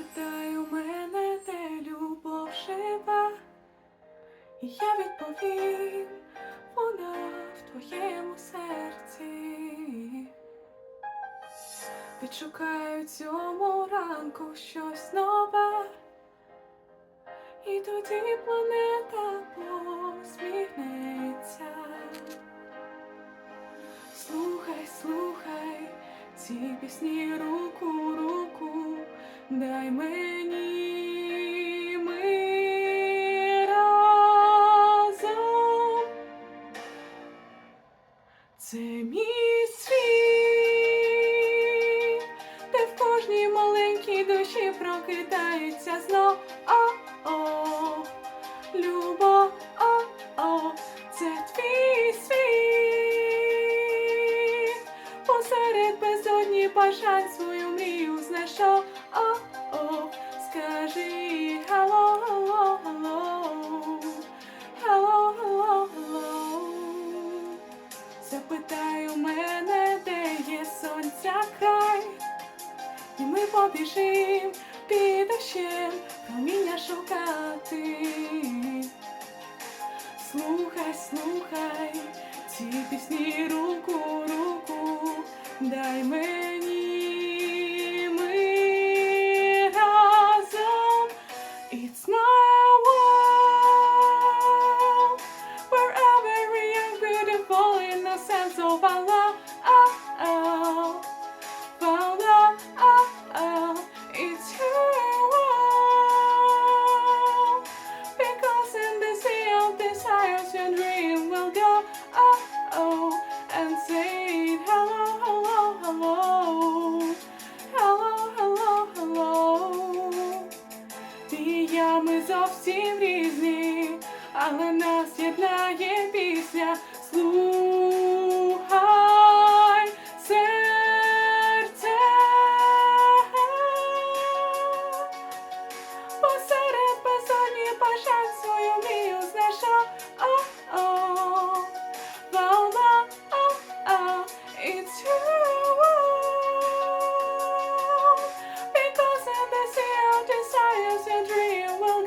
Запитай у мене, де любов живе, і я відповім, вона в твоєму серці. Відшукаю цьому ранку щось нове, і тоді планета посміхнеться. Слухай, слухай, ці пісні руку, мені ми разом. Це мій світ, де в кожній маленькій душі прокидається знов. О-о, любов, о-о, це твій світ. Посеред безодні бажань свою мрію знайшов. Запитай у мене, де є сонця край, і ми побіжим під дощем проміння шукати. Слухай, слухай, ці пісні руку, руку, дай мені beautiful innocence of our love, oh, oh, our love, oh, oh, it's your world. Because in the sea of desires, your dream will go, oh, oh, and say hello, hello, hello, hello, hello, hello. Ти і я ми зовсім різні, але нас єднає пісня. Слухай. desires and dream will